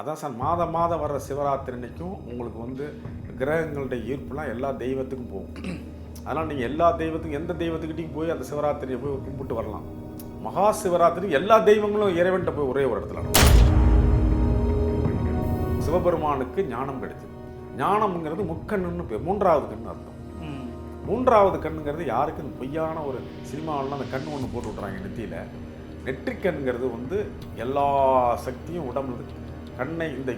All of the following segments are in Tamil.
அதான் சார் மாதம் மாதம் வர்ற சிவராத்திரி அன்னைக்கும் உங்களுக்கு வந்து கிரகங்களுடைய ஈர்ப்புலாம் எல்லா தெய்வத்துக்கும் போகும். அதனால் நீங்கள் எல்லா தெய்வத்துக்கும் எந்த தெய்வத்துக்கிட்டையும் போய் அந்த சிவராத்திரியை போய் கும்பிட்டு வரலாம். மகா சிவராத்திரி எல்லா தெய்வங்களும் இறைவன்கிட்ட போய் ஒரே ஒரு இடத்துல சிவபெருமானுக்கு ஞானம் கிடைச்சது ஞானம்ங்கிறது முக்கண்ணுன்னு பேர் மூன்றாவது கண்ணு அர்த்தம். மூன்றாவது கண்ணுங்கிறது யாருக்கு இந்த பொய்யான ஒரு சினிமாவிலாம் அந்த கண்ணு ஒன்று போட்டு விட்றாங்க நெத்தியில். நெற்றிக்கண்ணுங்கிறது வந்து எல்லா சக்தியும் உடம்புல இருந்து கண்ணை இந்த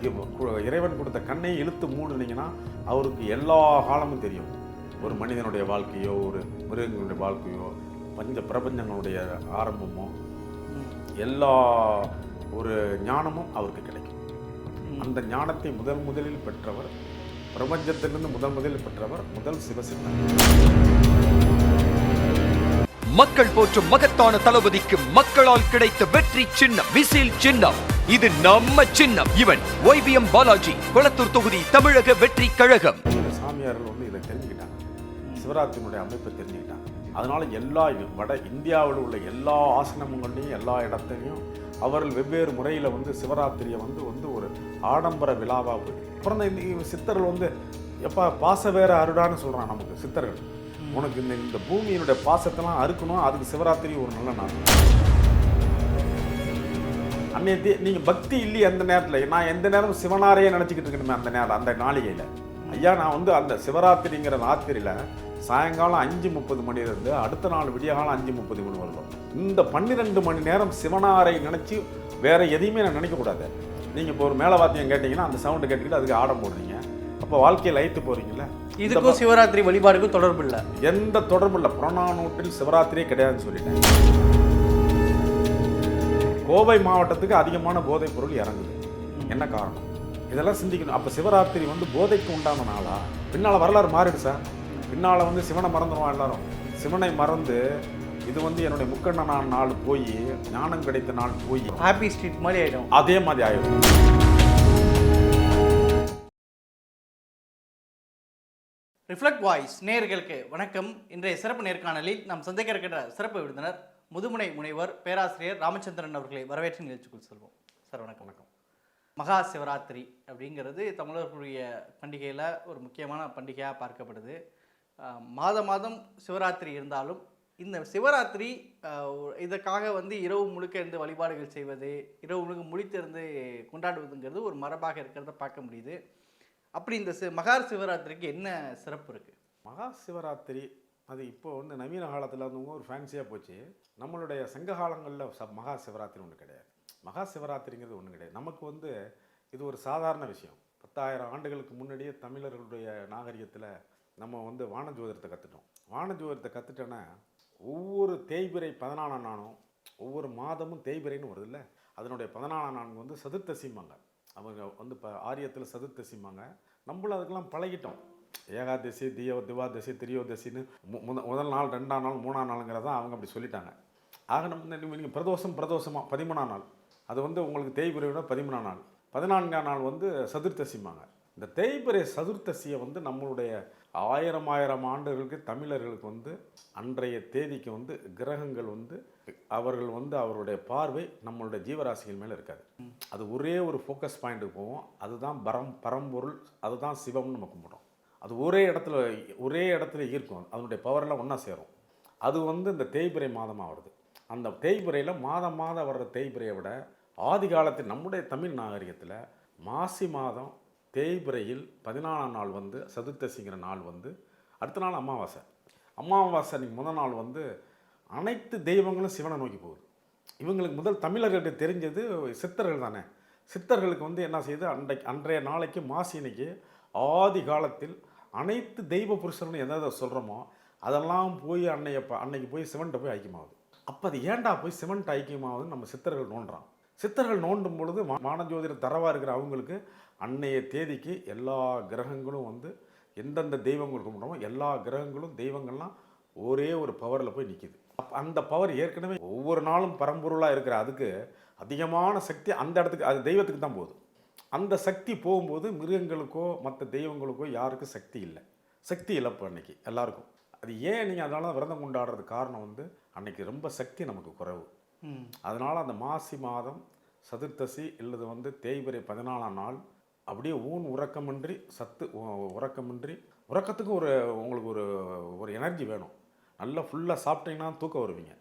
இறைவன் கொடுத்த கண்ணை இழுத்து மூடுனீங்கன்னா அவருக்கு எல்லா காலமும் தெரியும். ஒரு மனிதனுடைய வாழ்க்கையோ ஒரு மிருகங்களுடைய வாழ்க்கையோ பஞ்ச பிரபஞ்சங்களுடைய ஆரம்பமோ எல்லா ஒரு ஞானமும் அவருக்கு கிடைக்கும். அந்த ஞானத்தை முதல் முதலில் பெற்றவர் பிரபஞ்சத்திலிருந்து முதல் முதலில் பெற்றவர் முதல் சிவசித்தன் மக்கள் போற்றும் மகத்தான தளபதிக்கு மக்களால் கிடைத்த வெற்றி சின்னம் விசில் சின்னம். இது நம்ம சின்னம். இவன் ஒய்பிஎம் பாலாஜி குளத்தூர் தொகுதி தமிழக வெற்றி கழகம். சாமியார்கள் வந்து இதை தெரிஞ்சுக்கிட்டாங்க. சிவராத்திரியினுடைய அமைப்பை தெரிஞ்சுக்கிட்டாங்க. அதனால எல்லா வட இந்தியாவில் உள்ள எல்லா ஆசிரமங்கள்லையும் எல்லா இடத்துலையும் அவர்கள் வெவ்வேறு முறையில் வந்து சிவராத்திரியை வந்து வந்து ஒரு ஆடம்பர விழாவாக அப்புறம் இந்த சித்தர்கள் வந்து எப்பா பாச வேற அருடான்னு சொல்கிறான் நமக்கு சித்தர்கள். உனக்கு இந்த இந்த பூமியினுடைய பாசத்தெல்லாம் அறுக்கணும் அதுக்கு சிவராத்திரி ஒரு நல்ல நாள். அன்னைய நீங்கள் பக்தி இல்லையே அந்த நேரத்தில். நான் எந்த நேரமும் சிவனாரையே நினச்சிக்கிட்டு இருக்கணுமே அந்த நேரம் அந்த நாளிகையில். ஐயா நான் வந்து அந்த சிவராத்திரிங்கிற ராத்திரியில் சாயங்காலம் அஞ்சு முப்பது மணிலேருந்து அடுத்த நாள் விடிய காலம் அஞ்சு முப்பது மணி வரணும் இந்த பன்னிரெண்டு மணி நேரம் சிவனாரை நினச்சி வேற எதையுமே நான் நினைக்கக்கூடாது நீங்கள் இப்போ ஒரு மேலே வாத்தியம் கேட்டிங்கன்னா அந்த சவுண்டு கேட்டுக்கிட்டு அதுக்கு ஆடம் போடுறீங்க. அப்போ வாழ்க்கையை லைத்து போகிறீங்களா இதுக்கும் சிவராத்திரி வழிபாடுக்கும் தொடர்பு இல்லை. எந்த தொடர்பும் இல்லை. புறநானூற்றில் சிவராத்திரியே கிடையாதுன்னு சொல்லிட்டேன். கோவை மாவட்டத்துக்கு அதிகமான போதைப் பொருள் இறங்குது. என்ன காரணம்? இதெல்லாம் சிந்திக்கணும். அப்போ சிவராத்திரி வந்து போதைக்கு உண்டான நாளா? பின்னால் வரலாறு மாறிடு சார். பின்னால் வந்து சிவனை மறந்துடுவோம் எல்லாரும். சிவனை மறந்து இது வந்து என்னுடைய முக்கண்ண நாள் போய் ஞானம் கிடைத்த நாள் போய். ஹாப்பி ஸ்ட்ரீட் மாதிரி ஆயிடும். அதே மாதிரி ஆயிடும். ரிஃப்ளெக்ட் வாய்ஸ் நேயர்களுக்கு வணக்கம். இன்றைய சிறப்பு நேர்காணலில் நாம் சந்திக்க இருக்கின்ற சிறப்பு விருந்தினர் முதுமுனை முனைவர் பேராசிரியர் ராமச்சந்திரன் அவர்களை வரவேற்று நிகழ்ச்சிக்குள் செல்வோம். சார் வணக்கம். வணக்கம். மகா சிவராத்திரி அப்படிங்கிறது தமிழர்களுடைய பண்டிகையில் ஒரு முக்கியமான பண்டிகையாக பார்க்கப்படுது. மாத மாதம் சிவராத்திரி இருந்தாலும் இந்த சிவராத்திரி இதற்காக வந்து இரவு முழுக்க இருந்து வழிபாடுகள் செய்வது இரவு முழுக்க முழித்திருந்து கொண்டாடுவதுங்கிறது ஒரு மரபாக இருக்கிறத பார்க்க முடியுது. அப்படி இந்த சி மகா சிவராத்திரிக்கு என்ன சிறப்பு இருக்கு? மகா சிவராத்திரி அது இப்போ வந்து நவீன காலத்தில் வந்து ஒரு ஃபேன்சியாக போச்சு. நம்மளுடைய சங்க காலங்களில் ச மகா சிவராத்திரி ஒன்று கிடையாது. மகா சிவராத்திரிங்கிறது ஒன்றும் கிடையாது. நமக்கு வந்து இது ஒரு சாதாரண விஷயம். பத்தாயிரம் ஆண்டுகளுக்கு முன்னாடியே தமிழர்களுடைய நாகரிகத்தில் நம்ம வந்து வானஜோதிடத்தை கற்றுட்டோம் வானஜோதிடத்தை கற்றுட்டோன்னா ஒவ்வொரு தேய்பிறை பதினாலாம் நாளும் ஒவ்வொரு மாதமும் தேய்பிறைன்னு வருது இல்லை அதனுடைய பதினாலாம் நான்கு வந்து சதுர்த்தசிம்பாங்க அவங்க வந்து இப்போ ஆரியத்தில் சதுர்த்தசிம்பாங்க நம்மளும் அதுக்கெல்லாம் பழகிட்டோம். ஏகாதசி தியோ திவாதசி திரியோதசின்னு மு- முத முதல் நாள் ரெண்டாம் நாள் மூணாம் நாளுங்கிறதான் அவங்க அப்படி சொல்லிட்டாங்க. ஆக நம்ம நீங்கள் பிரதோஷம் பிரதோஷமாக பதிமூணாம் நாள். அது வந்து உங்களுக்கு தேய்பிரையோட பதிமூணாம் நாள். பதினான்காம் நாள் வந்து சதுர்த்தசிம்பாங்க. இந்த தேய்பிரை சதுர்த்தசியை வந்து நம்மளுடைய ஆயிரம் ஆயிரம் ஆண்டுகளுக்கு தமிழர்களுக்கு வந்து அன்றைய தேதிக்கு வந்து கிரகங்கள் வந்து அவர்கள் வந்து அவருடைய பார்வை நம்மளுடைய ஜீவராசிகள் மேலே இருக்காது. அது ஒரே ஒரு ஃபோக்கஸ் பாயிண்ட்டுக்கு போவோம். அதுதான் பரம் பரம்பொருள் அதுதான் சிவம்னு நம்ம கும்பிடும் அது ஒரே இடத்துல ஒரே இடத்துல ஈர்க்கும் அதனுடைய பவரெல்லாம் ஒன்றா சேரும். அது வந்து இந்த தேய்பிரை மாதமாக வருது. அந்த தேய்பிரையில் மாதம் மாதம் வர்ற தேய்பிரையை விட ஆதி காலத்தில் நம்முடைய தமிழ் நாகரிகத்தில் மாசி மாதம் தேய்பிரையில் பதினாலாம் நாள் வந்து சதுர்த்தசிங்கிற நாள் வந்து அடுத்த நாள் அமாவாசை. அமாவாசை அன்றைக்கி முதல் நாள் வந்து அனைத்து தெய்வங்களும் சிவனை நோக்கி போகுது. இவங்களுக்கு முதல் தமிழர்களுக்கு தெரிஞ்சது சித்தர்கள் தானே. சித்தர்களுக்கு வந்து என்ன செய்யுது அன்றைக்கு அன்றைய நாளைக்கு மாசி அன்னைக்கு ஆதி காலத்தில் அனைத்து தெய்வ புருஷர்னு எதாவது சொல்கிறோமோ அதெல்லாம் போய் அன்னைய அன்னைக்கு போய் சிமெண்ட்டை போய் ஐக்கியமாகுது. அப்போ அது ஏன்டா போய் சிவன்கிட்ட ஐக்கியமாகுதுன்னு நம்ம சித்தர்கள் நோண்டுறான் சித்தர்கள் நோண்டும் பொழுது மா- தரவாக இருக்கிற அவங்களுக்கு அன்னைய தேதிக்கு எல்லா கிரகங்களும் வந்து எந்தெந்த தெய்வங்கள் கும்பிடுறோமோ எல்லா கிரகங்களும் தெய்வங்கள்லாம் ஒரே ஒரு பவரில் போய் நிற்கிது அப்போ அந்த பவர் ஏற்கனவே ஒவ்வொரு நாளும் பரம்பொருளாக இருக்கிற அதுக்கு அதிகமான சக்தி அந்த இடத்துக்கு அது தெய்வத்துக்கு தான் போகுது. அந்த சக்தி போகும்போது மிருகங்களுக்கோ மற்ற தெய்வங்களுக்கோ யாருக்கும் சக்தி இல்லை. சக்தி இழப்பு அன்னைக்கு எல்லாருக்கும். அது ஏன் நீங்கள் அதனால விரதம் கொண்டாடுறது காரணம் வந்து அன்னைக்கு ரொம்ப சக்தி நமக்கு குறைவு. அதனால் அந்த மாசி மாதம் சதுர்த்தசி இல்லது வந்து தேய்பிரை பதினாலாம் நாள் அப்படியே ஊன் உறக்கமின்றி சத்து உறக்கமின்றி உறக்கத்துக்கு ஒரு உங்களுக்கு ஒரு ஒரு எனர்ஜி வேணும். நல்லா ஃபுல்லாக சாப்பிட்டீங்கன்னா தூக்கம் வருவீங்க.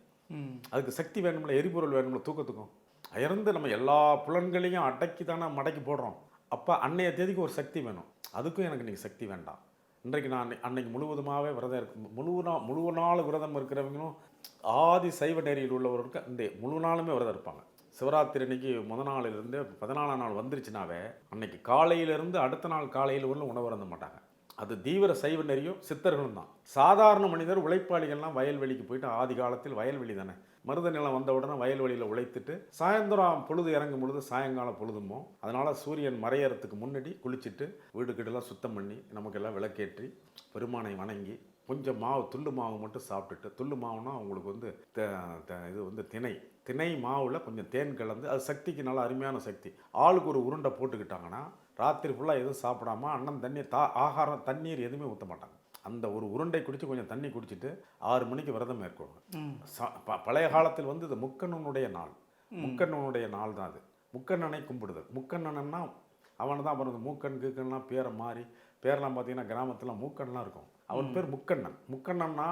அதுக்கு சக்தி வேணும்ல எரிபொருள் வேணும்ல தூக்கத்துக்கும்? அயர்ந்து நம்ம எல்லா புலன்களையும் அடக்கி தானே மடக்கி போடுறோம். அப்போ அன்னைய தேதிக்கு ஒரு சக்தி வேணும். அதுக்கும் எனக்கு இன்றைக்கி சக்தி வேண்டாம். இன்றைக்கு நான் அன்னைக்கு முழுவதுமாகவே விரதம் இருக்கு. முழு நாள் முழு நாள் விரதம் இருக்கிறவங்களும் ஆதி சைவ நேரியில் உள்ளவருக்கு இந்த முழு நாளுமே விரதம் இருப்பாங்க. சிவராத்திரி அன்னைக்கு முத நாளிலிருந்து பதினாலாம் நாள் வந்துருச்சுனாவே அன்னைக்கு காலையிலேருந்து அடுத்த நாள் காலையில் உள்ள உணவு இருந்த மாட்டாங்க. அது தீவிர சைவ நெறியும் சித்தர்களும் தான். சாதாரண மனிதர் உழைப்பாளிகள்லாம் வயல்வெளிக்கு போயிட்டு ஆதி காலத்தில் வயல்வெளி தானே. மருத நிலம் வந்த உடனே வயல்வெளியில் உழைத்துட்டு சாயந்தரம் பொழுது இறங்கும் பொழுது சாயங்காலம் பொழுதுமோ அதனால் சூரியன் மறையறதுக்கு முன்னாடி குளிச்சுட்டு வீடு கீடெல்லாம் சுத்தம் பண்ணி நமக்கெல்லாம் விளக்கேற்றி பெருமானை வணங்கி கொஞ்சம் மாவு துள்ளு மாவு மட்டும் சாப்பிட்டுட்டு துள்ளு மாவுனா அவங்களுக்கு வந்து த- த- இது வந்து திணை. திணை மாவில் கொஞ்சம் தேன் கலந்து அது சக்திக்கு நல்ல அருமையான சக்தி. ஆளுக்கு ஒரு உருண்டை போட்டுக்கிட்டாங்கன்னா ராத்திரி ஃபுல்லாக எதுவும் சாப்பிடாம அன்னம் தண்ணீர் தா ஆகாரம் தண்ணீர் எதுவுமே ஊற்ற மாட்டாங்க. அந்த ஒரு உருண்டை குடித்து கொஞ்சம் தண்ணி குடிச்சிட்டு ஆறு மணிக்கு விரதம் மேற்கொள்ளும் ம். சா- ப- பழைய காலத்தில் வந்து இது முக்கண்ணனுடைய நாள். முக்கண்ணனுடைய நாள் தான் அது. முக்கண்ணனை கும்பிடுதல். முக்கண்ணன்னா அவனை தான் பிறந்த மூக்கன் கீக்கன்லாம் பேரை மாறி பேரெல்லாம் பார்த்தீங்கன்னா கிராமத்தில் மூக்கன்லாம் இருக்கும். அவன் பேர் முக்கண்ணன். முக்கண்ணன்னா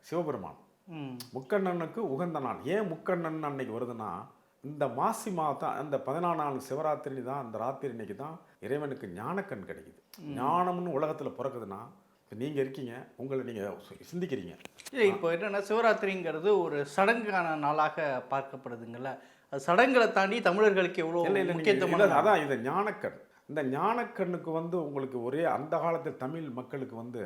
சிவபெருமான். முக்கண்ணனுக்கு உகந்த நாள். ஏன் முக்கண்ணன் அன்னைக்கு வருதுன்னா இந்த மாசி மாதம் அந்த பதினாலாம் சிவராத்திரி தான் அந்த ராத்திரி இன்னைக்கு தான் இறைவனுக்கு ஞானக்கண் கிடைக்குது. ஞானம்னு உலகத்தில் பிறக்குதுன்னா இப்போ நீங்கள் இருக்கீங்க உங்களை நீங்கள் சிந்திக்கிறீங்க. இல்லை இப்போ என்னென்னா சிவராத்திரிங்கிறது ஒரு சடங்கான நாளாக பார்க்கப்படுதுங்கல்ல. அது சடங்குகளை தாண்டி தமிழர்களுக்கு எவ்வளோ நீங்கள் அதான் இது ஞானக்கண். இந்த ஞானக்கண்ணுக்கு வந்து உங்களுக்கு ஒரே அந்த காலத்தில் தமிழ் மக்களுக்கு வந்து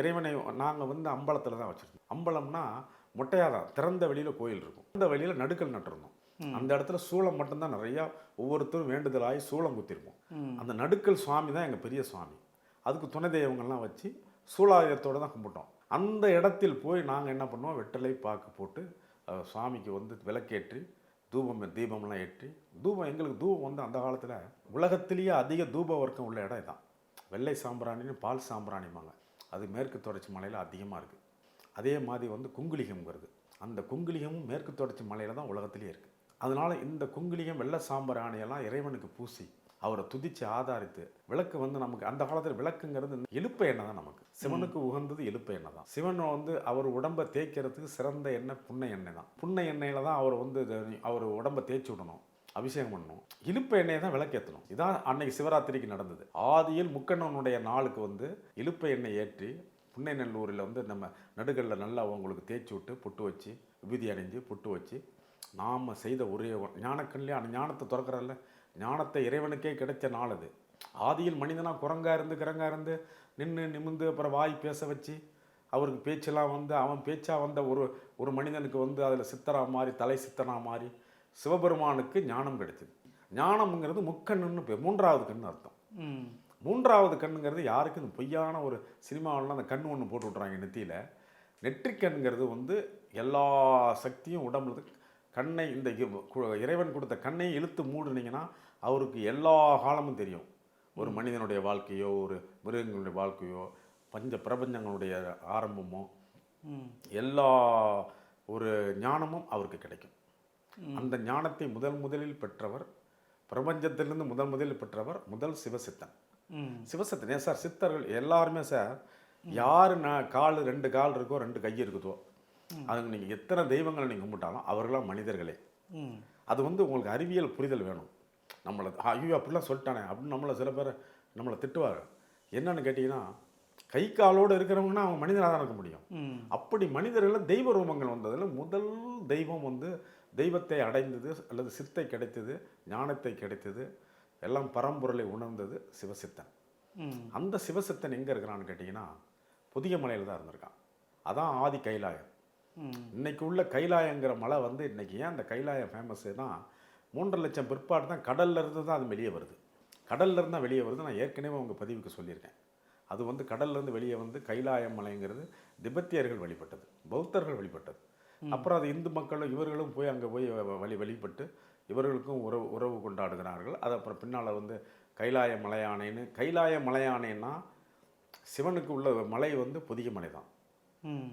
இறைவனை நாங்கள் வந்து அம்பலத்தில் தான் வச்சுருந்தோம். அம்பலம்னா மொட்டையாக தான் திறந்த வெளியில் கோயில் இருக்கும். அந்த வெளியில் நடுக்கல் நட்டிருந்தோம். அந்த இடத்துல சூளம் மட்டும்தான் நிறையா ஒவ்வொருத்தரும் வேண்டுதலாகி சூளம் குத்திருப்போம். அந்த நடுக்கல் சுவாமி தான் எங்கள் பெரிய சுவாமி. அதுக்கு துணை தெய்வங்கள்லாம் வச்சு சூளாயுதத்தோடு தான் கும்பிட்டோம். அந்த இடத்தில் போய் நாங்கள் என்ன பண்ணுவோம்? வெட்டலை பாக்கு போட்டு சுவாமிக்கு வந்து விளக்கேற்றி தூபம் தீபம்லாம் ஏற்றி தூபம் எங்களுக்கு தூபம் வந்து அந்த காலத்தில் உலகத்திலேயே அதிக தூப வர்க்கம் உள்ள இடம் இதான். வெள்ளை சாம்பிராணின்னு பால் சாம்பிராணிம்பாங்க. அது மேற்கு தொடர்ச்சி மலையில் அதிகமாக இருக்குது அதே மாதிரி வந்து குங்குலிகம்ங்கிறது. அந்த குங்குலிகமும் மேற்கு தொடர்ச்சி மலையில் தான் உலகத்திலேயே இருக்குது அதனால் இந்த குங்குலிகம் வெள்ளை சாம்பிராணியெல்லாம் இறைவனுக்கு பூசி அவரை துதிச்சு ஆதாரித்து விளக்கு வந்து நமக்கு அந்த காலத்தில் விளக்குங்கிறது எழுப்ப எண்ணெய் தான் நமக்கு. சிவனுக்கு உகந்தது எழுப்ப எண்ணெய் தான் சிவன் வந்து அவர் உடம்பை தேய்க்கிறதுக்கு சிறந்த எண்ணெய் புண்ணை எண்ணெய் தான் புண்ணை எண்ணெயில் தான் அவர் வந்து அவர் உடம்பை தேய்ச்சி விடணும் அபிஷேகம் பண்ணணும். இழுப்ப எண்ணெயை தான் விளக்கேற்றணும் இதான் அன்னைக்கு சிவராத்திரிக்கு நடந்தது. ஆதியில் முக்கண்ணனுடைய நாளுக்கு வந்து இழுப்ப எண்ணெய் ஏற்றி புன்னை நல்லூரில் வந்து நம்ம நடுகளில் நல்லா அவங்களுக்கு தேய்ச்சி விட்டு புட்டு வச்சு விபூதி அணிஞ்சு புட்டு வச்சு நாம் செய்த ஒரே ஞானக்கண்லேயே அந்த ஞானத்தை திறக்கிறல்ல. ஞானத்தை இறைவனுக்கே கிடைச்ச நாள் அது. ஆதியில் மனிதனாக குரங்கா இருந்து கிரங்கா இருந்து நின்று நிமிந்து அப்புறம் வாய் பேச வச்சு அவருக்கு பேச்செல்லாம் வந்து அவன் பேச்சா வந்த ஒரு ஒரு மனிதனுக்கு வந்து அதில் சித்தரா மாறி தலை சித்தனா மாறி சிவபெருமானுக்கு ஞானம் கிடைச்சது. ஞானம்ங்கிறது முக்கண்ணுன்னு பேர் மூன்றாவது கண்ணு அர்த்தம். மூன்றாவது கண்ணுங்கிறது யாருக்கு? இந்த பொய்யான ஒரு சினிமாவிலாம் அந்த கண் ஒன்று போட்டு விட்றாங்க நெத்தியில். நெற்றிக்கண்ணுங்கிறது வந்து எல்லா சக்தியும் உடம்புல. கண்ணை இந்த இறைவன் கொடுத்த கண்ணை இழுத்து மூடுனீங்கன்னா அவருக்கு எல்லா காலமும் தெரியும். ஒரு மனிதனுடைய வாழ்க்கையோ ஒரு மிருகங்களுடைய வாழ்க்கையோ பஞ்ச பிரபஞ்சங்களுடைய ஆரம்பமோ எல்லா ஒரு ஞானமும் அவருக்கு கிடைக்கும். அந்த ஞானத்தை முதல் முதலில் பெற்றவர் பிரபஞ்சத்திலிருந்து முதல் முதலில் பெற்றவர் முதல் சிவசித்தன். சிவசத்தன். ஏன் சார்? சித்தர்கள் எல்லாருமே சார் யார் நான் கால் ரெண்டு கால் இருக்கோ ரெண்டு கை இருக்குதோ அதுங்க நீங்கள் எத்தனை தெய்வங்களை நீங்கள் கும்பிட்டாலும் அவர்களாம் மனிதர்களே. அது வந்து உங்களுக்கு அறிவியல் புரிதல் வேணும். நம்மளை ஐயோ அப்படிலாம் சொல்லிட்டானே அப்படின்னு நம்மளை சில பேர் நம்மளை திட்டுவாங்க என்னன்னு கேட்டிங்கன்னா கை காலோடு இருக்கிறவங்கன்னா அவங்க மனிதனாக தான் இருக்க முடியும். அப்படி மனிதர்கள் தெய்வ ரூபங்கள் வந்ததில் முதல் தெய்வம் வந்து தெய்வத்தை அடைந்தது அல்லது சித்தை கிடைத்தது ஞானத்தை கிடைத்தது எல்லாம் பரம்பொருளை உணர்ந்தது சிவசித்தன். அந்த சிவசித்தன் எங்கே இருக்கிறான்னு கேட்டிங்கன்னா புதிய மலையில் தான் இருந்திருக்கான். அதான் ஆதி கைலாயம். இன்னைக்கு உள்ள கைலாயங்கிற மலை வந்து இன்னைக்கு ஏன் அந்த கைலாயம் ஃபேமஸ்னா மூன்றரை லட்சம் பிற்பாடு தான் கடல்ல இருந்து தான் அது வெளியே வருது. கடல்ல இருந்து தான் வெளியே வருது நான் ஏற்கனவே உங்கள் பதிவுக்கு சொல்லியிருக்கேன். அது வந்து கடல்ல இருந்து வெளியே வந்து கைலாயம் மலைங்கிறது திபெத்தியர்கள் வழிபட்டது பௌத்தர்கள் வழிபட்டது. அப்புறம் அது இந்து மக்களும் இவர்களும் போய் அங்கே போய் வழி வழிபட்டு இவர்களுக்கும் உறவு உறவு கொண்டாடுகிறார்கள். அது அப்புறம் பின்னால் வந்து கைலாய மலையானைன்னு கைலாய மலையானைன்னா சிவனுக்கு உள்ள மலை வந்து பொதிகை மலை தான்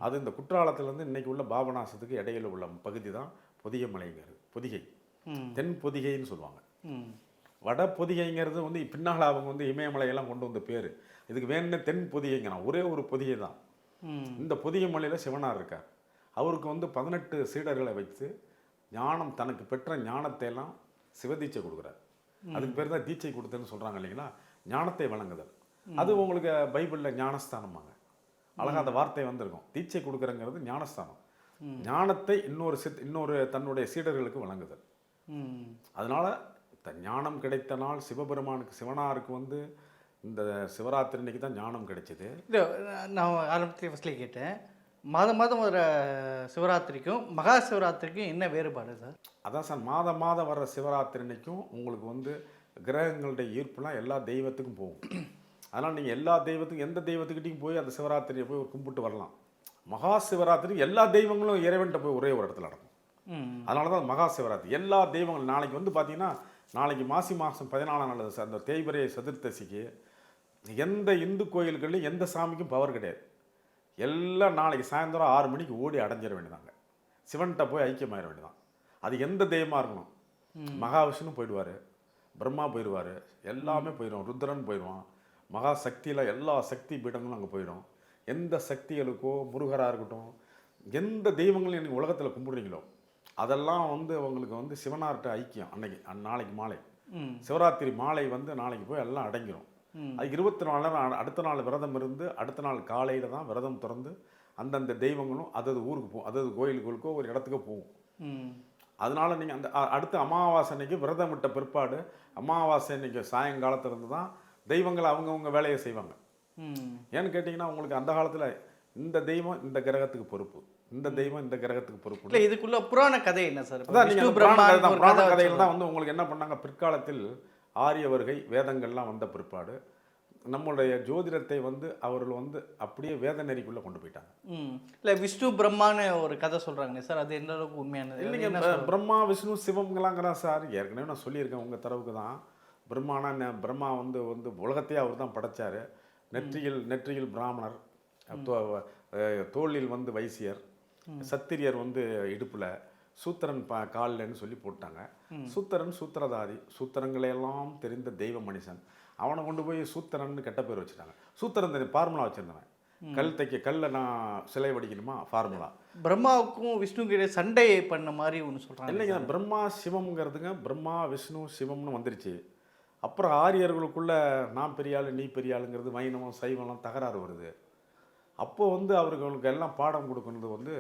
அது இந்த குற்றாலத்துலேருந்து இன்னைக்கு உள்ள பாபநாசத்துக்கு இடையில உள்ள பகுதி தான் பொதிகை. மலைங்கிறது பொதிகை தென் பொதிகைன்னு சொல்லுவாங்க. வட பொதிகைங்கிறது வந்து பின்னால் அவங்க வந்து இமயமலையெல்லாம் கொண்டு வந்த பேர். இதுக்கு வேணும்னே தென் பொதிகைங்கிறான் ஒரே ஒரு பொதிகை தான். இந்த பொதிகை மலையில் சிவனார் இருக்கார். அவருக்கு வந்து பதினெட்டு சீடர்களை வைத்து ஞானம் தனக்கு பெற்ற ஞானத்தை எல்லாம் சிவதீட்சை கொடுக்குறார். அதுக்கு பேர் தான் தீட்சை கொடுத்தேன்னு சொல்கிறாங்க இல்லைங்களா? ஞானத்தை வழங்குதல். அது உங்களுக்கு பைபிளில் ஞானஸ்தானமாங்க அழகா அந்த வார்த்தை வந்திருக்கும். தீட்சை கொடுக்குறங்கிறது ஞானஸ்தானம். ஞானத்தை இன்னொரு சித் இன்னொரு தன்னுடைய சீடர்களுக்கு வழங்குதல். ம். அதனால த ஞானம் கிடைத்த நாள் சிவபெருமானுக்கு சிவனாருக்கு வந்து இந்த சிவராத்திரி அன்னைக்கு தான் ஞானம் கிடைச்சது. இல்லை நான் ஆரம்பத்தில் ஃபஸ்ட்லேயே கேட்டேன். மாதம் மாதம் வர சிவராத்திரிக்கும் மகா சிவராத்திரிக்கும் என்ன வேறுபாடு சார்? அதான் சார் மாதம் மாதம் வர்ற சிவராத்திரி அன்னைக்கும் உங்களுக்கு வந்து கிரகங்களுடைய ஈர்ப்புலாம் எல்லா தெய்வத்துக்கும் போகும். அதனால் நீங்கள் எல்லா தெய்வத்துக்கும் எந்த தெய்வத்துக்கிட்டையும் போய் அந்த சிவராத்திரியை போய் ஒரு கும்பிட்டு வரலாம். மகா சிவராத்திரி எல்லா தெய்வங்களும் இறைவன்கிட்ட போய் ஒரே ஒரு இடத்துல நடக்கும். அதனால தான் மகா சிவராத்திரி. எல்லா தெய்வங்களும் நாளைக்கு வந்து பார்த்தீங்கன்னா நாளைக்கு மாசி மாதம் பதினாலாம் நாள் அந்த தேய்பிரை சதுர்த்தசிக்கு எந்த இந்து கோயில்கள்லையும் எந்த சாமிக்கும் பவர் கிடையாது. எல்லாம் நாளைக்கு சாயந்தரம் ஆறு மணிக்கு ஓடி அடைஞ்சிட வேண்டியதாங்க. சிவன்கிட்ட போய் ஐக்கியமாயிட வேண்டியதான் அது எந்த தெய்வமாக இருக்கணும்? மகாவிஷ்ணு போயிடுவார் பிரம்மா போயிடுவார் எல்லாமே போயிடும் ருத்ரன் போயிடுவான். மகா சக்தியில் எல்லா சக்தி பீடங்களும் அங்கே போயிடும். எந்த சக்திகளுக்கோ முருகராக இருக்கட்டும் எந்த தெய்வங்களையும் நீங்கள் உலகத்தில் கும்பிடுறீங்களோ அதெல்லாம் வந்து உங்களுக்கு வந்து சிவனார்ட்ட ஐக்கியம் அன்னைக்கு நாளைக்கு மாலை. சிவராத்திரி மாலை வந்து நாளைக்கு போய் எல்லாம் அடங்கிடும் ம். அது இருபத்தி நாலு நேரம் அடுத்த நாள் விரதம் இருந்து அடுத்த நாள் காலையில் தான் விரதம் திறந்து அந்தந்த தெய்வங்களும் அதது ஊருக்கு போகும் அதது கோயிலுகளுக்கோ ஒரு இடத்துக்கோ போகும். அதனால நீங்கள் அந்த அடுத்த அமாவாசை அன்னைக்கு விரதம் விட்ட பிற்பாடு அமாவாசை அன்னைக்கு சாயங்காலத்துல இருந்து தான் தெய்வங்கள் அவங்கவுங்க வேலையை செய்வாங்க. ஏன்னு கேட்டிங்கன்னா உங்களுக்கு அந்த காலத்தில் இந்த தெய்வம் இந்த கிரகத்துக்கு பொறுப்பு. இந்த தெய்வம் இந்த கிரகத்துக்கு பொறுப்பு. இல்லை இதுக்குள்ள புராண கதை என்ன சார்? அதான் நீங்கள் புராண கதையில் தான். வந்து உங்களுக்கு என்ன பண்ணாங்க? பிற்காலத்தில் ஆரிய வருகை வேதங்கள்லாம் வந்த பிற்பாடு நம்மளுடைய ஜோதிடத்தை வந்து அவர்கள் வந்து அப்படியே வேத நெறிக்குள்ளே கொண்டு போயிட்டாங்க. இல்லை விஷ்ணு பிரம்மான்னு ஒரு கதை சொல்றாங்களே சார். அது எந்த அளவுக்கு உண்மையானது? இல்லைங்க? பிரம்மா விஷ்ணு சிவங்களாங்கிறான் சார். ஏற்கனவே நான் சொல்லியிருக்கேன் உங்கள் தரவுக்கு தான். பிரம்மானா? பிரம்மா வந்து வந்து உலகத்தையே அவர் தான் படைச்சார். நெற்றியில் நெற்றியில் பிராமணர் தோளில் வந்து வைசியர் சத்திரியர் வந்து இடுப்புல சூத்திரன் பா கால்லன்னு சொல்லி போட்டாங்க. சூத்திரன் சூத்திரதாரி சூத்திரங்களையெல்லாம் தெரிந்த தெய்வ மனுஷன். அவனை கொண்டு போய் சூத்திரன்னு கெட்ட பேர் வச்சுட்டாங்க. சூத்திரன் தெரியும் ஃபார்முலா வச்சுருந்தவன். கல் தைக்க கல்லை நான் சிலை வடிக்கணுமா? ஃபார்முலா பிரம்மாவுக்கும் விஷ்ணுக்கு இடையே சண்டை பண்ண மாதிரி ஒன்று சொல்றாங்க. இல்லைங்க பிரம்மா சிவம்ங்கிறதுங்க பிரம்மா விஷ்ணு சிவம்னு வந்துருச்சு. அப்புறம் ஆரியர்களுக்குள்ள நான் பெரிய ஆளு நீ பெரிய ஆளுங்கிறது வைணவம் சைவம்லாம் தகராறு வருது. அப்போ வந்து அவர்களுக்கு எல்லாம் பாடம் கொடுக்கறது வந்து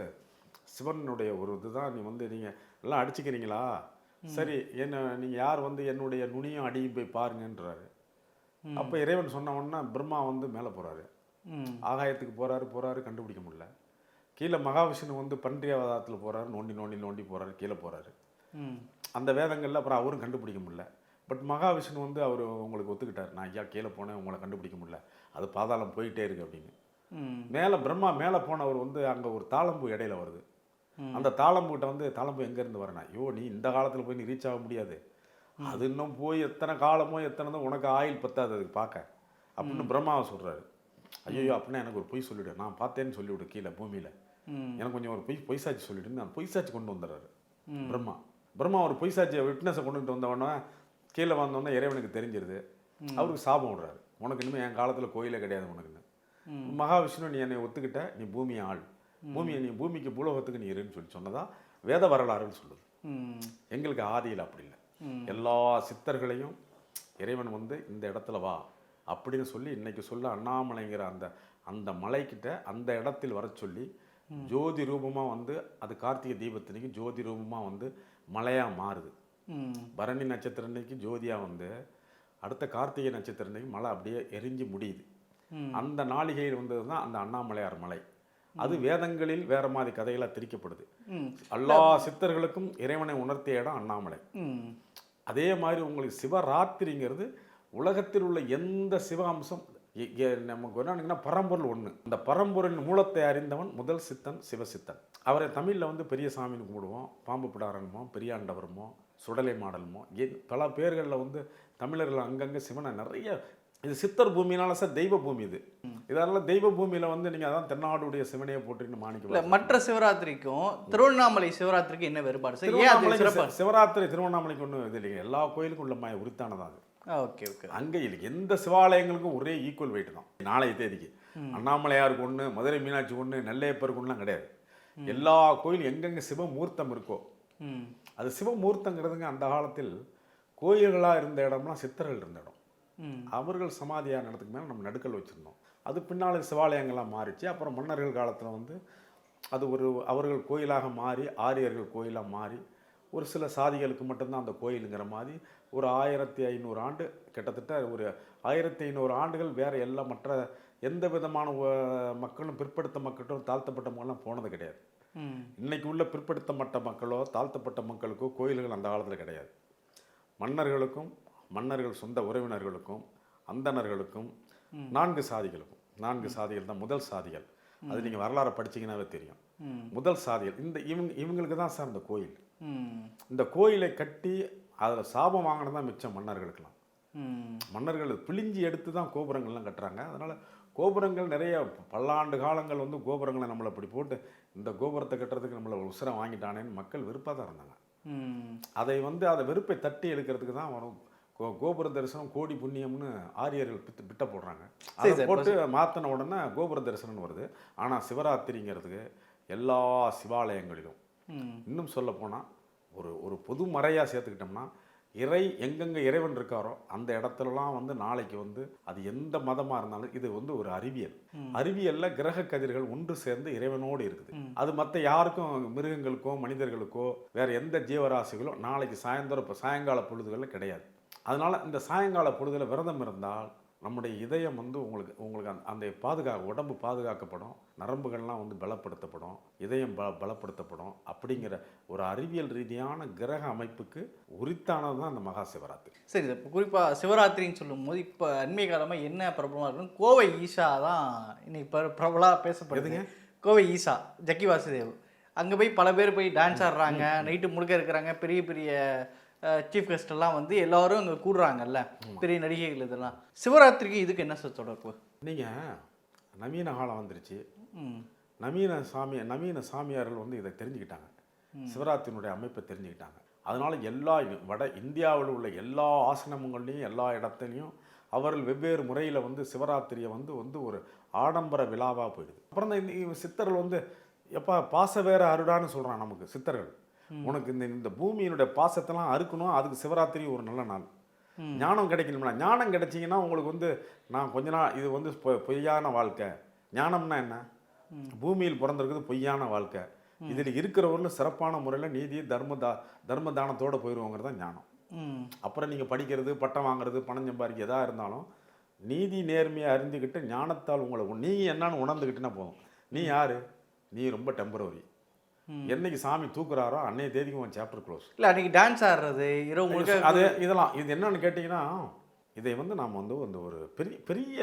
சிவனுடைய ஒரு இதுதான். நீ வந்து நீங்கள் எல்லாம் அடிச்சுக்கிறீங்களா? சரி என்ன நீங்கள் யார் வந்து என்னுடைய நுனியும் அடியும் போய் பாருங்கன்றாரு. அப்போ இறைவன் சொன்ன உடனே பிரம்மா வந்து மேலே போகிறாரு ஆகாயத்துக்கு போறாரு போறாரு கண்டுபிடிக்க முடியல. கீழே மகாவிஷ்ணு வந்து பன்றி அவதாரத்தில் போறாரு நோண்டி நோண்டி நோண்டி போறாரு கீழே போறாரு. ம். அந்த வேதங்கள்ல அப்புறம் அவரும் கண்டுபிடிக்க முடியல. பட் மகாவிஷ்ணு வந்து அவர் உங்களுக்கு ஒத்துக்கிட்டார். நான் ஐயா கீழே போனேன் உங்களை கண்டுபிடிக்க முடியல. அது பாதாளம் போயிட்டே இருக்கு அப்படின்னு. மேலே பிரம்மா மேலே போனவர் வந்து அங்கே ஒரு தாளம்பூ இடையில வருது. அந்த தாளம்பூட்ட வந்து தாளம்பூ எங்கேருந்து வரேன் ஐயோ நீ இந்த காலத்தில் போய் நீ ரீச் ஆக முடியாது. அது இன்னும் போய் எத்தனை காலமோ எத்தனை தான் உனக்கு ஆயில் பத்தாது அதுக்கு பார்க்க அப்படின்னு பிரம்மாவை சொல்றாரு. ஐயோ அப்படின்னா எனக்கு ஒரு பொய் சொல்லிவிடு நான் பார்த்தேன்னு சொல்லிவிடு கீழே பூமியில். எனக்கு கொஞ்சம் ஒரு பொய் பொய் சாட்சி சொல்லிவிடுன்னு நான் பொய் சாட்சி கொண்டு வந்துடுறாரு பிரம்மா. பிரம்மா ஒரு பொய் சாட்சியை விட்னஸை கொண்டுட்டு வந்தவொடனே கீழே வந்தோடனே இறைவனுக்கு தெரிஞ்சிருது. அவருக்கு சாபம் விடுறாரு. உனக்கு இனிமேல் என் காலத்தில் கோயிலே கிடையாது உனக்குன்னு. மகாவிஷ்ணு நீ என்னை ஒத்துக்கிட்ட நீ பூமியை ஆள். பூமியை நீ பூமிக்கு பூலோகத்துக்கு நீ இருன்னு சொல்லி சொன்னதா வேத வரலாறுன்னு சொல்லுது. எங்களுக்கு ஆதியில் அப்படி இல்லை. எல்லா சித்தர்களையும் இறைவன் வந்து இந்த இடத்துல வா அப்படின்னு சொல்லி இன்னைக்கு சொல்ல அண்ணாமலைங்கிற அந்த அந்த மலைக்கிட்ட அந்த இடத்தில் வர சொல்லி ஜோதி ரூபமாக வந்து அது கார்த்திகை தீபத்தன்னைக்கு ஜோதி ரூபமாக வந்து மலையாக மாறுது. பரணி நட்சத்திரம் அன்னைக்கு ஜோதியாக வந்து அடுத்த கார்த்திகை நட்சத்திரம் அன்னைக்கு மலை அப்படியே எரிஞ்சு முடியுது. அந்த நாளிகையில் வந்தது தான் அந்த அண்ணாமலையார் மலை. அது வேதங்களில் வேற மாதிரி கதைகளாக திரிக்கப்படுது. எல்லா சித்தர்களுக்கும் இறைவனை உணர்த்திய இடம் அண்ணாமலை. அதே மாதிரி உங்களுக்கு சிவராத்திரிங்கிறது உலகத்தில் உள்ள எந்த சிவ அம்சம்? நமக்கு என்னன்னா பரம்பொருள் ஒன்று அந்த பரம்பொருளின் மூலத்தை அறிந்தவன் முதல் சித்தன் சிவசித்தன். அவரை தமிழில் வந்து பெரிய சாமின்னு கும்பிடுவோம் பாம்பு பிடாரன்மோ பெரியாண்டவரமோ சுடலை மாடல்மோ? பல பேர்களில் வந்து தமிழர்கள் அங்கங்கே சிவனை நிறைய இது சித்தர் பூமினால சார் தெய்வ பூமி இது. இதனால தெய்வ பூமியில வந்து நீங்க அதான் தென்னாடுடைய சிவனையை போட்டுன்னு இல்ல மாணிக்க மற்ற சிவராத்திரிக்கும் திருவண்ணாமலை சிவராத்திரிக்கு என்ன வேறுபாடு சார்? சிவராத்திரி திருவண்ணாமலைக்கு ஒன்றும் இது இல்லைங்க. எல்லா கோயிலுக்கும் உள்ள உரித்தானதான் அது. Okay okay. அங்கே இல்லை எந்த சிவாலயங்களுக்கும் ஒரே ஈக்குவல் வெயிட் தான். நாளைய தேதிக்கு. அண்ணாமலையாருக்கு ஒன்று மதுரை மீனாட்சி ஒன்று நெல்லையப்பருக்கு ஒன்றுலாம் கிடையாது. எல்லா கோயிலும் எங்கெங்கே சிவமூர்த்தம் இருக்கோ அது சிவமூர்த்தங்கிறதுங்க அந்த காலத்தில் கோயில்களாக இருந்த இடம்லாம் சித்தர்கள் இருந்த இடம். அவர்கள் சமாதியான இடத்துக்கு மேலே நம்ம நடுக்கல் வச்சுருந்தோம். அது பின்னால் சிவாலயங்கள்லாம் மாறிச்சு. அப்புறம் மன்னர்கள் காலத்தில் வந்து அது ஒரு அவர்கள் கோயிலாக மாறி ஆரியர்கள் கோயிலாக மாறி ஒரு சில சாதிகளுக்கு மட்டும்தான் அந்த கோயிலுங்கிற மாதிரி ஒரு ஆயிரத்தி ஐநூறு ஆண்டு கிட்டத்தட்ட ஒரு ஆயிரத்தி ஐநூறு ஆண்டுகள் வேறு எல்லா மற்ற எந்த விதமான மக்களும் பிற்படுத்த மக்களும் தாழ்த்தப்பட்ட மக்களும் போனது கிடையாது. இன்னைக்கு உள்ள பிற்படுத்தப்பட்ட மக்களோ தாழ்த்தப்பட்ட மக்களுக்கோ கோயில்கள் அந்த காலத்தில் கிடையாது. மன்னர்களுக்கும் மன்னர்கள் சொந்த உறவினர்களுக்கும் அந்தணர்களுக்கும் நான்கு சாதிகளுக்கும். நான்கு சாதிகள் தான் முதல் சாதிகள். அது நீங்கள் வரலாறை படிச்சீங்கன்னாவே தெரியும். முதல் சாதிகள். இந்த இவங்க இவங்களுக்கு தான் சார் இந்த கோயில். இந்த கோயிலை கட்டி அதில் சாபம் வாங்கினது தான் மிச்சம் மன்னர்களுக்கெல்லாம். மன்னர்கள் பிழிஞ்சி எடுத்து தான் கோபுரங்கள்லாம் கட்டுறாங்க. அதனால் கோபுரங்கள் நிறைய பல்லாண்டு காலங்கள் வந்து கோபுரங்களை நம்மளை இப்படி போட்டு இந்த கோபுரத்தை கட்டுறதுக்கு நம்மளை உசுரம் வாங்கிட்டானேன்னு மக்கள் வெறுப்பாக தான் இருந்தாங்க. அதை வந்து அதை வெறுப்பை தட்டி எடுக்கிறதுக்கு தான் வரும். கோ- கோபுர தரிசனம் கோடி புண்ணியம்னு ஆரியர்கள் பித்த பிட்ட போடுறாங்க. அதை போட்டு மாற்றின உடனே கோபுர தரிசனம்னு வருது. ஆனால் சிவராத்திரிங்கிறதுக்கு எல்லா சிவாலயங்களிலும் இன்னும் சொல்ல போனால் ஒரு ஒரு பொது மறையாக சேர்த்துக்கிட்டோம்னா இறை எங்கெங்கே இறைவன் இருக்காரோ அந்த இடத்துலலாம் வந்து நாளைக்கு வந்து அது எந்த மதமாக இருந்தாலும் இது வந்து ஒரு அறிவியல். அறிவியல்ல கிரக கதிர்கள் ஒன்று சேர்ந்து இறைவனோடு இருக்குது. அது மற்ற யாருக்கும் மிருகங்களுக்கோ மனிதர்களுக்கோ வேற எந்த ஜீவராசிகளோ நாளைக்கு சாயந்தரம் இப்போ சாயங்கால பொழுதுகளில் கிடையாது. அதனால இந்த சாயங்கால பொழுதுல விரதம் இருந்தால் நம்முடைய இதயம் வந்து உங்களுக்கு உங்களுக்கு அந்த- அந்த பாதுகா உடம்பு பாதுகாக்கப்படும் நரம்புகள்லாம் வந்து பலப்படுத்தப்படும் இதயம் ப பலப்படுத்தப்படும் அப்படிங்கிற ஒரு அறிவியல் ரீதியான கிரக அமைப்புக்கு உரித்தானது தான் இந்த மகா சிவராத்திரி. சரி இப்போ குறிப்பாக சிவராத்திரின்னு சொல்லும்போது இப்போ அண்மை காலமாக என்ன பிரபலமாக இருக்கும் கோவை ஈஷா தான் இன்னைக்கு பிர பிரபலாக பேசப்படுதுங்க கோவை ஈஷா ஜக்கி வாசுதேவ் அங்கே போய் பல பேர் போய் டான்ஸ் ஆடுறாங்க நைட்டு முழுக்க இருக்கிறாங்க பெரிய பெரிய சீஃப் கெஸ்ட் எல்லாம் வந்து எல்லாரும் அங்கே கூடுறாங்கல்ல பெரிய நடிகைகள் இதெல்லாம். சிவராத்திரிக்கு இதுக்கு என்ன சார் தொடர்பு? நீங்கள் நவீன காலம் வந்துருச்சு. நவீன சாமி நவீன சாமியார்கள் வந்து இதை தெரிஞ்சுக்கிட்டாங்க. சிவராத்திரியினுடைய அமைப்பை தெரிஞ்சுக்கிட்டாங்க. அதனால எல்லா வட இந்தியாவில் உள்ள எல்லா ஆசிரமங்கள்லையும் எல்லா இடத்துலையும் அவர்கள் வெவ்வேறு முறையில் வந்து சிவராத்திரியை வந்து வந்து ஒரு ஆடம்பர விழாவாக போயிடுது. அப்புறம் இந்த சித்தர்கள் வந்து எப்பா பாச வேற அருடான்னு சொல்கிறான் நமக்கு சித்தர்கள். உனக்கு இந்த இந்த பூமியினுடைய பாசத்தெல்லாம் அறுக்கணும். அதுக்கு சிவராத்திரி ஒரு நல்ல நாள். ஞானம் கிடைக்கணும்னா ஞானம் கிடைச்சிங்கன்னா உங்களுக்கு வந்து நான் கொஞ்ச நாள் இது வந்து பொய்யான வாழ்க்கை. ஞானம்னா என்ன? பூமியில் பிறந்திருக்குது பொய்யான வாழ்க்கை. இதில் இருக்கிறவர்களும் சிறப்பான முறையில் நீதி தர்ம தா தர்ம தானத்தோடு போயிடுவோங்கிறது தான் ஞானம் அப்புறம் நீங்கள் படிக்கிறது பட்டம் வாங்குறது பணம் சம்பாதிக்க எதாக இருந்தாலும் நீதி நேர்மையை அறிஞ்சுக்கிட்டு ஞானத்தால் உங்களை உ- நீ என்னன்னு உணர்ந்துக்கிட்டுனா போதும். நீ யாரு? நீ ரொம்ப டெம்பரவரி என்னைக்கு சாமி தூக்குறாரோ அன்னைய தேதிக்கு உன் சாப்டர் க்ளோஸ் இல்லை அன்றைக்கி டான்ஸ் ஆடுறது இரவு முழுக்க அது இதெல்லாம் இது என்னன்னு கேட்டிங்கன்னா இதை வந்து நாம் வந்து வந்து ஒரு பெரிய பெரிய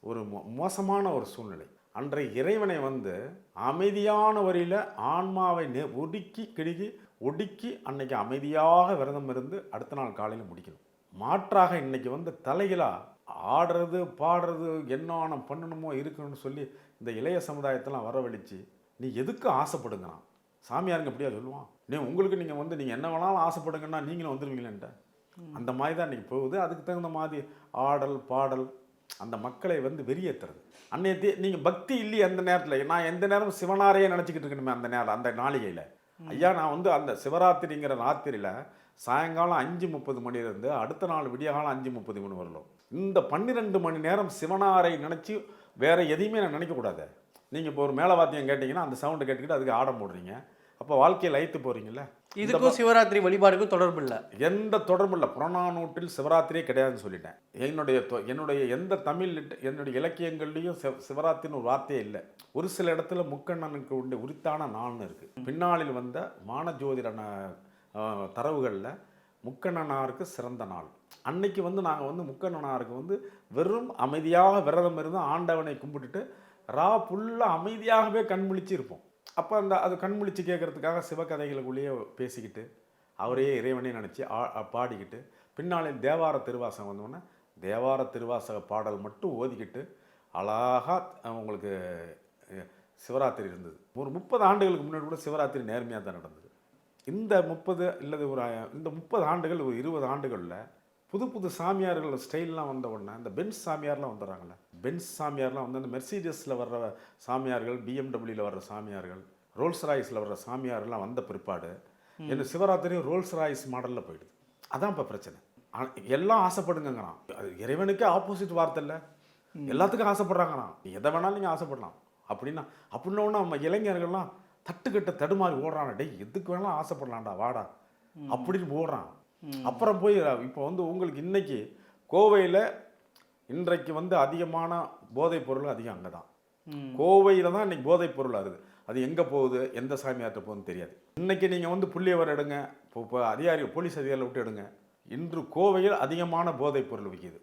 ஒரு மோசமான ஒரு சூழ்நிலை. அன்றைய இறைவனை வந்து அமைதியான வரியில் ஆன்மாவை நெ ஒடுக்கி கிடுகி ஒடுக்கி அன்னைக்கு அமைதியாக விரதம் இருந்து அடுத்த நாள் காலையில் முடிக்கணும். மாற்றாக இன்னைக்கு வந்து தலைகளா ஆடுறது பாடுறது என்னென்ன பண்ணணுமோ இருக்கணும்னு சொல்லி இந்த இளைய சமுதாயத்தெல்லாம் வரவழைச்சு நீ எதுக்கு ஆசைப்படுங்கண்ணா சாமியாருங்க அப்படியா சொல்லுவான்? நீ உங்களுக்கு நீங்கள் வந்து நீங்கள் என்ன வேணாலும் ஆசைப்படுங்கன்னா நீங்களும் வந்துடுவீங்களேன்ட்ட அந்த மாதிரி தான் இன்றைக்கி போகுது. அதுக்கு தகுந்த மாதிரி ஆடல் பாடல் அந்த மக்களை வந்து வெறியேற்றுறது அன்னைய தே நீங்கள் பக்தி இல்லையே அந்த நேரத்தில். நான் எந்த நேரமும் சிவனாரையே நினச்சிக்கிட்டு இருக்கணுமே அந்த நேரம் அந்த நாளிகையில். ஐயா நான் வந்து அந்த சிவராத்திரிங்கிற ராத்திரியில் சாயங்காலம் அஞ்சு முப்பது மணிலேருந்து அடுத்த நாள் விடியகாலம் அஞ்சு முப்பது மணி வரலும். இந்த பன்னிரெண்டு மணி நேரம் சிவனாரை நினச்சி வேற எதையுமே நான் நினைக்கக்கூடாது. நீங்கள் இப்போ ஒரு மேலவாத்தியம் கேட்டிங்கன்னா அந்த சவுண்டு கேட்டுக்கிட்டு அதுக்கு ஆடம் போடுறீங்க. அப்போ வாழ்க்கையை லயித்து போகிறீங்கல்ல இதுக்கும் சிவராத்திரி வழிபாடுக்கும் தொடர்பு இல்லை. எந்த தொடர்பும் இல்லை. புறநானூற்றில் சிவராத்திரியே கிடையாதுன்னு சொல்லிட்டேன். என்னுடைய தொ- என்னுடைய எந்த தமிழ் என்னுடைய இலக்கியங்கள்லையும் சிவ சிவராத்திரின்னு ஒரு வார்த்தையே இல்லை. ஒரு சில இடத்துல முக்கண்ணனுக்கு உண்டு உரித்தான நாள்னு இருக்குது பின்னாளில் வந்த மானஜோதிட தரவுகளில் முக்கண்ணனாருக்கு சிறந்த நாள். அன்னைக்கு வந்து நாங்கள் வந்து முக்கண்ணனாருக்கு வந்து வெறும் அமைதியாக விரதம் இருந்து ஆண்டவனை கும்பிட்டுட்டு ரா ஃபுல்லாக அமைதியாகவே கண்முழிச்சு இருப்போம் அப்போ அந்த அது கண்முழிச்சு கேட்கறதுக்காக சிவகதைகளுக்குள்ளேயே பேசிக்கிட்டு அவரையே இறைவனே நினச்சி பாடிக்கிட்டு பின்னாளில் தேவார திருவாசகம் வந்தோடனே தேவார திருவாசக பாடல் மட்டும் ஓதிக்கிட்டு அழகாக உங்களுக்கு சிவராத்திரி இருந்தது. ஒரு முப்பது ஆண்டுகளுக்கு முன்னாடி கூட சிவராத்திரி நேர்மையாக தான் நடந்தது. இந்த முப்பது இல்லது ஒரு இந்த முப்பது ஆண்டுகள் ஒரு இருபது ஆண்டுகளில் புது புது சாமியார்கள் ஸ்டைல்லாம் வந்த உடனே இந்த பென்ஸ் சாமியார்லாம் வந்துடுறாங்களே பென்ஸ் சாமியார்லாம் வந்து அந்த மெர்சிடிஸில் வர்ற சாமியார்கள் பிஎம்டபிள்யூவில் வர்ற சாமியார்கள் ரோல்ஸ் ராய்ஸில் வர்ற சாமியார்கள்லாம் வந்த பிற்பாடு என்ன சிவராத்திரியும் ரோல்ஸ் ராய்ஸ் மாடலில் போயிடுது. அதான் இப்போ பிரச்சனை. எல்லாம் ஆசைப்படுங்கங்கிறான். அது இறைவனுக்கே ஆப்போசிட் வார்த்தை இல்லை. எல்லாத்துக்கும் ஆசைப்படுறாங்கண்ணா நீ எதை வேணாலும் நீங்கள் ஆசைப்படலாம். அப்படின்னா அப்படின்னா நம்ம இளைஞர்கள்லாம் தட்டுக்கட்ட தடுமாறி ஓடுறான் டேய் எதுக்கு வேணாலும் ஆசைப்படலாம்டா வாடா. அப்படின்னு ஓடுறான். அப்புறம் போய் இப்போ வந்து உங்களுக்கு இன்னைக்கு கோவையில் இன்றைக்கு வந்து அதிகமான போதைப் பொருள் அதிகம் அங்கே தான். கோவையில் தான் இன்னைக்கு போதைப் பொருள் ஆகுது அது எங்கே போகுது? எந்த சாமியார்ட்ட போகுதுன்னு தெரியாது. இன்னைக்கு நீங்கள் வந்து புள்ளியவர் எடுங்க. இப்போ இப்போ அதிகாரி போலீஸ் அதிகாரிகளை விட்டு எடுங்க. இன்று கோவையில் அதிகமான போதைப் பொருள் விற்கிது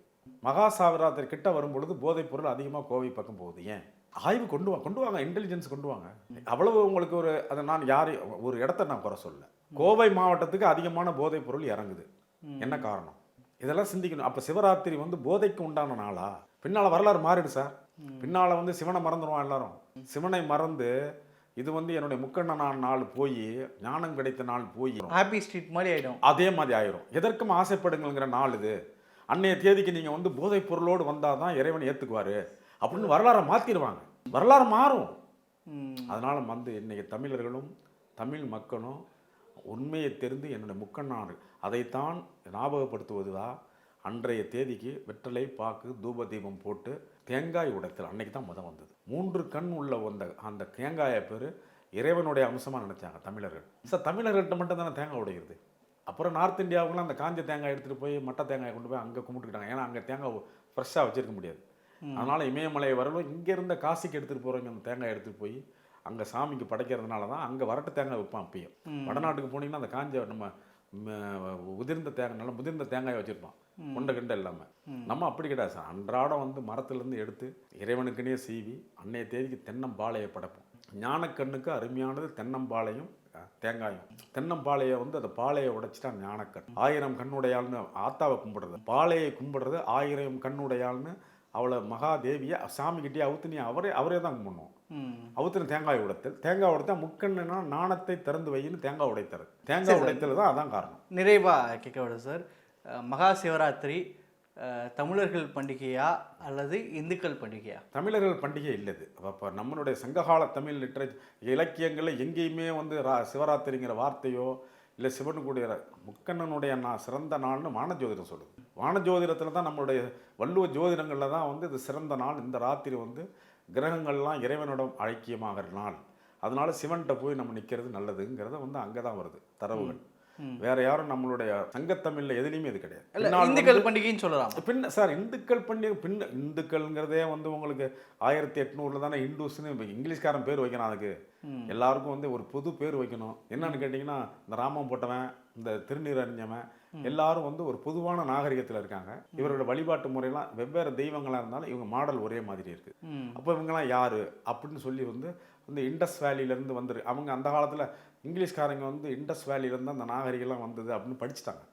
மகா சாவராத்திரி கிட்ட வரும்பொழுது போதைப் பொருள் அதிகமாக கோவை பக்கம் போகுது. ஏன்? ஆய்வு கொண்டு வா கொண்டு வாங்க இன்டெலிஜென்ஸ் கொண்டு வாங்க. அவ்வளவு உங்களுக்கு ஒரு அதை நான் யாரை ஒரு இடத்த நான் குறை சொல்ல கோவை மாவட்டத்துக்கு அதிகமான போதைப் பொருள் இறங்குது. என்ன காரணம்? இதெல்லாம் சிந்திக்கணும். அப்போ சிவராத்திரி வந்து போதைக்கு உண்டான நாளா? பின்னால் வரலாறு மாறிடு சார். பின்னால் வந்து சிவனை மறந்துடுவான் எல்லாரும். சிவனை மறந்து இது வந்து என்னுடைய முக்கண்ணனான் நாள் போய் ஞானம் கிடைத்த நாள் போய். ஹாப்பி ஸ்ட்ரீட் மாதிரி ஆயிடும். அதே மாதிரி ஆயிரும். எதற்கும் ஆசைப்படுங்கள்ங்கிற நாள் இது. அன்னைய தேதிக்கு நீங்கள் வந்து போதைப் பொருளோடு வந்தால் தான் இறைவன் ஏற்றுக்குவார் அப்படின்னு வரலாறை மாற்றிடுவாங்க வரலாறு மாறும். அதனால் வந்து இன்னைக்கு தமிழர்களும் தமிழ் மக்களும் உண்மையை தெரிந்து என்னுடைய முக்கண்ணாடு அதைத்தான் ஞாபகப்படுத்துவதுதான் அன்றைய தேதிக்கு வெற்றலை பாக்கு தூப தீபம் போட்டு தேங்காய் உடைத்தல். அன்னைக்கு தான் முத வந்தது. மூன்று கண் உள்ள அந்த அந்த தேங்காயை பேர் இறைவனுடைய அம்சமாக நினைச்சாங்க தமிழர்கள். சார் தமிழர்கள்ட்ட மட்டும் தானே தேங்காய் உடைகிறது அப்புறம் நார்த் இந்தியாவுக்குலாம் அந்த காஞ்ச தேங்காய் எடுத்துகிட்டு போய் மட்டை தேங்காயை கொண்டு போய் அங்கே கும்பிட்டுக்கிட்டாங்க. ஏன்னா அங்கே தேங்காய் ஃப்ரெஷ்ஷாக வச்சிருக்க முடியாது. அதனால் இமயமலை வரலும் இங்கே இருந்த காசிக்கு எடுத்துகிட்டு போகிறவங்க அந்த தேங்காய் எடுத்துகிட்டு போய் அங்கே சாமிக்கு படைக்கிறதுனால தான் அங்கே வரட்டு தேங்காய் விற்பான் அப்பயும். வடநாட்டுக்கு போனீங்கன்னா அந்த காஞ்ச நம்ம உதிர்ந்த தேங்காய் நல்லா முதிர்ந்த தேங்காய் வச்சுருப்பான். கொண்ட கிண்ட இல்லாமல் நம்ம அப்படி கிடையாது சார். அன்றாடம் வந்து மரத்துலேருந்து எடுத்து இறைவனுக்குனே சீவி அன்னைய தேதிக்கு தென்னம்பாளையை படைப்போம். ஞானக்கண்ணுக்கு அருமையானது தென்னம்பாளையும் தேங்காயும். தென்னம்பாளையை வந்து அந்த பாளையை உடைச்சிட்டா ஞானக்கண். ஆயிரம் கண்ணுடையாள்னு ஆத்தாவை கும்பிடுறது. பாளையை கும்பிடுறது ஆயிரம் கண்ணுடையாள்னு அவளை மகாதேவியை சாமிக்கிட்டே அவுத்துனி அவரே அவரே தான் கும்பிடணும். அவுத்துன தேங்காய் உடைத்தல். தேங்காய் உடைத்தா முக்கண்ணுனா நாணத்தை திறந்து வைன்னு தேங்காய் உடைத்தல். தேங்காய் உடைத்தல் தான் அதான் காரணம். நிறைவா கேட்க விட சார். மகா சிவராத்திரி தமிழர்கள் பண்டிகையா அல்லது இந்துக்கள் பண்டிகையா? தமிழர்கள் பண்டிகை இல்லது. அப்போ நம்மளுடைய சங்ககால தமிழ் லிட்ரேச்சர் இலக்கியங்களில் எங்கேயுமே வந்து ரா சிவராத்திரிங்கிற வார்த்தையோ இல்லை சிவனுக்குடைய முக்கண்ணனுடைய நான் சிறந்த நாள்னு வானஜோதிடம் சொல்லுது. வானஜோதிடத்தில் தான் நம்மளுடைய வள்ளுவ ஜோதிடங்களில் தான் வந்து இது சிறந்த நாள். இந்த ராத்திரி வந்து கிரகங்கள்லாம் இறைவனிடம் ஐக்கியமாகிற நாள் அதனால சிவன்கிட்ட போய் நம்ம நிற்கிறது நல்லதுங்கிறத வந்து அங்கே தான் வருது தரவுகள். வேற யாரும் நம்மளுடைய சங்கத்தமிழில் எதுலேயுமே இது கிடையாது. இந்துக்கள் பண்டிகைன்னு சொல்லலாம். பின்ன சார் இந்துக்கள் பண்ணி பின்ன இந்துக்கள்ங்கிறதே வந்து உங்களுக்கு ஆயிரத்தி எட்நூறுல தானே இந்துஸ்னு இங்கிலீஷ்காரன் பேர் வைக்கணும் அதுக்கு. எல்லாருக்கும் வந்து ஒரு புது பேர் வைக்கணும். என்னன்னு கேட்டிங்கன்னா இந்த ராமம் போட்டவன் இந்த திருநீர் அறிஞ்சவன் எல்லாரும் வந்து ஒரு பொதுவான நாகரிகத்தில் இருக்காங்க. இவரோட வழிபாட்டு முறையெல்லாம் வெவ்வேறு தெய்வங்களாக இருந்தாலும் இவங்க மாடல் ஒரே மாதிரி இருக்கு. ம். அப்போ இவங்கெல்லாம் யாரு? அப்படின்னு சொல்லி வந்து இந்த இண்டஸ் வேலியிலேருந்து வந்துரு அவங்க அந்த காலத்தில் இங்கிலீஷ்காரங்க வந்து இண்டஸ் வேலியிலேருந்து அந்த நாகரிகம்லாம் வந்தது அப்படின்னு படிச்சுட்டாங்க.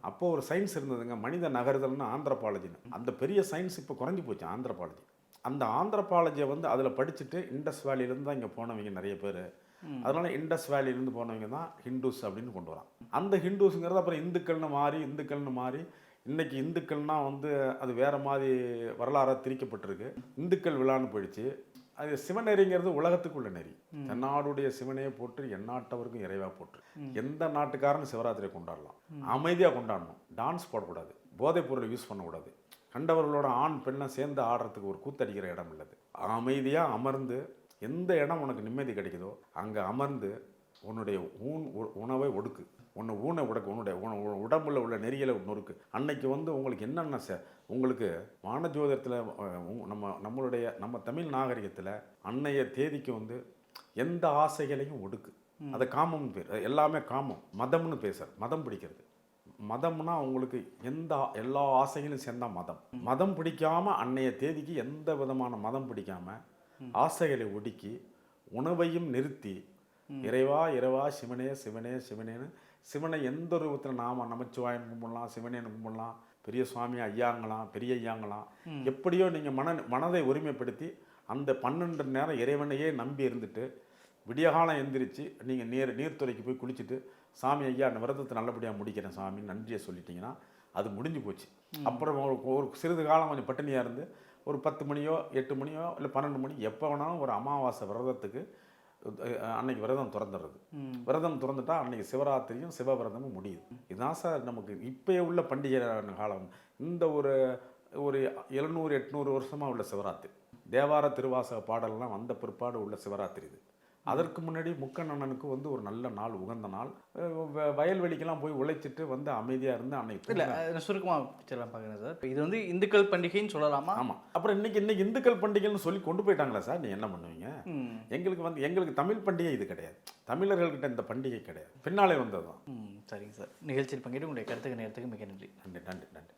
அப்போ ஒரு சயின்ஸ் இருந்ததுங்க. மனித நகர்தல்னு ஆந்திரபாலஜின்னு அந்த பெரிய சயின்ஸ் இப்போ குறைஞ்சி போச்சு ஆந்திரபாலஜி. அந்த ஆந்திரபாலஜியை வந்து அதில் படிச்சுட்டு இண்டஸ் வேலியிலேருந்து தான் இங்கே போனவங்க நிறைய பேர். அதனால இண்டஸ் வேலியிலேருந்து போனவங்க தான் ஹிந்துஸ் அப்படின்னு கொண்டு வரான். அந்த ஹிந்துஸுங்கிறது அப்புறம் இந்துக்கள்னு மாறி இந்துக்கள்னு மாறி இன்னைக்கு இந்துக்கள்னா வந்து அது வேற மாதிரி வரலாறாக திரிக்கப்பட்டிருக்கு. இந்துக்கள் விழான்னு போயிடுச்சு. அது சிவநெறிங்கிறது உலகத்துக்குள்ள நெறி. தன்னாடுடைய சிவனையே போட்டு எந்நாட்டவருக்கும் இறைவா போட்டு எந்த நாட்டுக்காரனும் சிவராத்திரியை கொண்டாடலாம். அமைதியாக கொண்டாடணும். டான்ஸ் போடக்கூடாது. போதைப் பொருளை யூஸ் பண்ணக்கூடாது. கண்டவர்களோட ஆண் பெண்ணை சேர்ந்து ஆடுறதுக்கு ஒரு கூத்தடிக்கிற இடம் இல்லது அமைதியாக அமர்ந்து எந்த இடம் உனக்கு நிம்மதி கிடைக்குதோ அங்கே அமர்ந்து உன்னுடைய ஊன் உ- உணவை ஒடுக்கு. உன்னை ஊனை உடக்கு உன்னுடைய உன- உன- உடம்புல உள்ள நெறியலை நொறுக்கு. அன்னைக்கு வந்து உங்களுக்கு என்னென்ன ச உங்களுக்கு வானஜோதிடத்தில் நம்ம நம்மளுடைய நம்ம தமிழ் நாகரிகத்தில் அன்னைய தேதிக்கு வந்து எந்த ஆசைகளையும் ஒடுக்கு. அது காமம்னு பேர் எல்லாமே காமம். மதம்னு பேசுறது மதம் பிடிக்கிறது. மதம்னா உங்களுக்கு எந்த எல்லா ஆசைகளும் சேர்ந்தா மதம். மதம் பிடிக்காம அன்னைய தேதிக்கு எந்த விதமான மதம் பிடிக்காம ஆசைகளை ஒடுக்கி உணவையும் நிறுத்தி இறைவா இறைவா சிவனே சிவனே சிவனேன்னு சிவனை எந்த ரூபத்தில் நாம நமச்சிவாயன் கும்பிடலாம் சிவனேன்னு கும்பிடலாம் பெரிய சுவாமி ஐயாங்களாம் பெரிய ஐயாங்களாம் எப்படியோ நீங்கள் மன மனதை ஒருமைப்படுத்தி அந்த பன்னெண்டு நேரம் இறைவனையே நம்பி இருந்துட்டு விடியகாலம் எந்திரிச்சு நீங்கள் நீர் நீர்த்துறைக்கு போய் குளிச்சுட்டு சாமி ஐயா அந்த விரதத்தை நல்லபடியாக முடிக்கிறேன் சாமி நன்றியை சொல்லிட்டீங்கன்னா அது முடிஞ்சு போச்சு. அப்புறம் ஒரு ஒரு சிறிது காலம் கொஞ்சம் பட்டினியாக இருந்து ஒரு பத்து மணியோ எட்டு மணியோ இல்லை பன்னெண்டு மணி எப்போ வேணாலும் ஒரு அமாவாசை விரதத்துக்கு அன்னைக்கு விரதம் திறந்துடுறது விரதம் திறந்துட்டா அன்னைக்கு சிவராத்திரியும் சிவவிரதமும் முடியுது. இதுதான் சார் நமக்கு இப்போ உள்ள பண்டிகை காலம். இந்த ஒரு ஒரு எழுநூறு எட்நூறு வருஷமாக உள்ள சிவராத்திரி. தேவார திருவாசக பாடல்லாம் வந்த பிற்பாடு உள்ள சிவராத்திரி இது. அதற்கு முன்னாடி முக்கண்ணனுக்கு வந்து ஒரு நல்ல நாள் உகந்த நாள். வயல்வெளிக்கெல்லாம் போய் உழைச்சிட்டு வந்து அமைதியாக இருந்து அன்னைக்கு இல்லை சுருக்கமாக பிக்சர்லாம் பார்க்குறேன் சார். இது வந்து இந்துக்கள் பண்டிகைன்னு சொல்லலாமா? ஆமாம் அப்புறம் இன்னைக்கு இன்னைக்கு இந்துக்கள் பண்டிகைன்னு சொல்லி கொண்டு போயிட்டாங்களா சார்? நீ என்ன பண்ணுவீங்க? எங்களுக்கு வந்து எங்களுக்கு தமிழ் பண்டிகை இது கிடையாது. தமிழர்கள்கிட்ட இந்த பண்டிகை கிடையாது. பின்னாலே வந்தது தான் ம் சரிங்க சார். நிகழ்ச்சியில் பங்கேற்று உங்களுடைய கருத்துக்கு நேரத்துக்கு மிக நன்றி. நன்றி நன்றி நன்றி.